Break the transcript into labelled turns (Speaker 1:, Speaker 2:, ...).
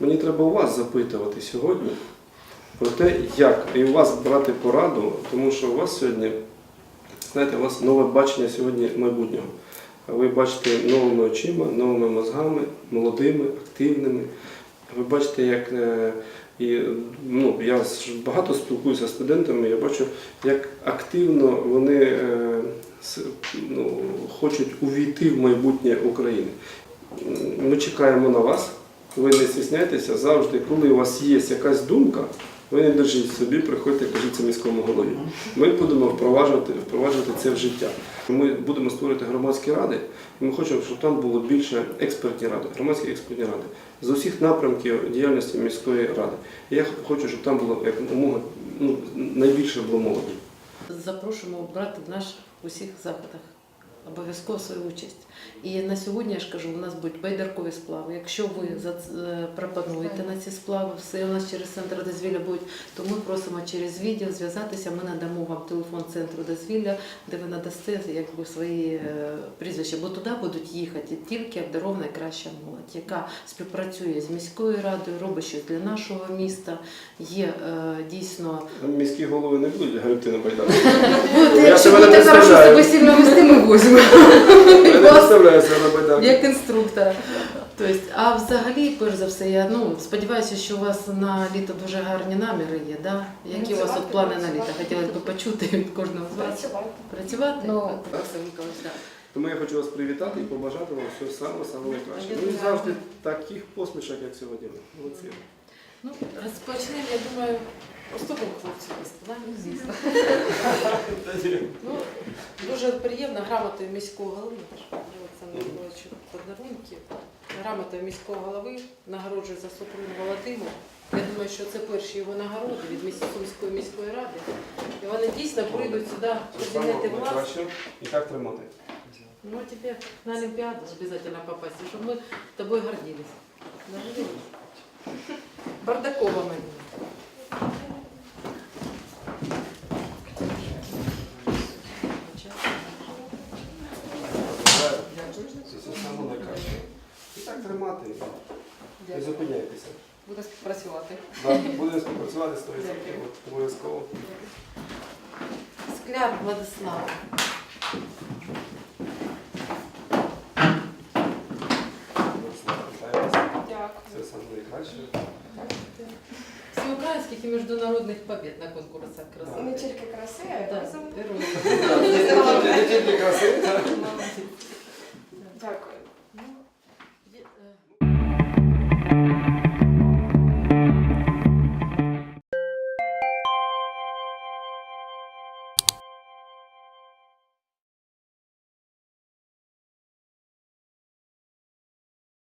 Speaker 1: Мені треба у вас запитувати сьогодні про те, як і у вас брати пораду, тому що у вас сьогодні, знаєте, у вас нове бачення сьогодні майбутнього. Ви бачите новими очима, новими мозгами, молодими, активними. Ви бачите, як е, і ну, я багато спілкуюся з студентами, я бачу, як активно вони е, ну, хочуть увійти в майбутнє України. Ми чекаємо на вас. Ви не стісняйтеся завжди, коли у вас є якась думка, ви не держіть собі, приходьте, кажіть це міському голові. Ми будемо впроваджувати, впроваджувати це в життя. Ми будемо створити громадські ради, і ми хочемо, щоб там було більше експертні ради, громадські експертні ради з усіх напрямків діяльності міської ради. Я хочу, щоб там було як умога ну, найбільше було молоді.
Speaker 2: Запрошуємо брати в наших усіх заходах. Обов'язково свою участь. І на сьогодні я ж кажу, у нас будуть байдаркові сплави. Якщо ви е, пропонуєте на ці сплави, все у нас через центр дозвілля будуть, то ми просимо через відділ зв'язатися. Ми надамо вам телефон центру дозвілля, де ви надасте якби свої е, прізвища, бо туди будуть їхати тільки обдарована і краща молодь, яка співпрацює з міською радою, робить щось для нашого міста. Є е, дійсно
Speaker 1: Міські голови не будуть гребти на байдарку.
Speaker 2: Якщо будете хорошо себе сильно
Speaker 1: Я не представляю себе байдарку.
Speaker 2: як інструктора. Тобто, а взагалі, перш за все, я ну, сподіваюся, що у вас на літо дуже гарні наміри є. Да? Які у вас от плани на літо? Хотілося б почути від кожного з вас.
Speaker 3: Працювати.
Speaker 2: Працювати?
Speaker 3: Ну.
Speaker 1: Тому я хочу вас привітати і побажати вам всього самого самого найкраще. Ну і завжди таких посмішок, як сьогодні. Молодці.
Speaker 2: Ну, розпочнемо, я думаю, поступимо хлопці міста, да? звісно. Дуже приємно грамотою міського голови, Олександр Миколаївичу, подарунки. Грамотою міського голови нагороджує за Супрун Володимир. Я думаю, що це перші його нагороди від міс- Сумської міської ради. І вони дійсно прийдуть сюди в кабінети
Speaker 1: і так тримати.
Speaker 2: Ну, а тебе на Олимпиаду обязательно попасть, чтобы мы тобой гордились. Бардакова Марина.
Speaker 1: Це все самого найкращого. І так тримати. Не зупиняйтеся.
Speaker 2: Буду працювати.
Speaker 1: Да, Будемо співпрацювати з тобою обов'язково.
Speaker 2: Скляр Владислав.
Speaker 1: Вітаю вас.
Speaker 3: Дякую.
Speaker 1: Все найкраще.
Speaker 2: Всеукраїнських і міжнародних побед на конкурсах краси.
Speaker 3: Не тільки краси, а й
Speaker 2: Да.
Speaker 1: Не тільки краси, так.
Speaker 3: Дякую.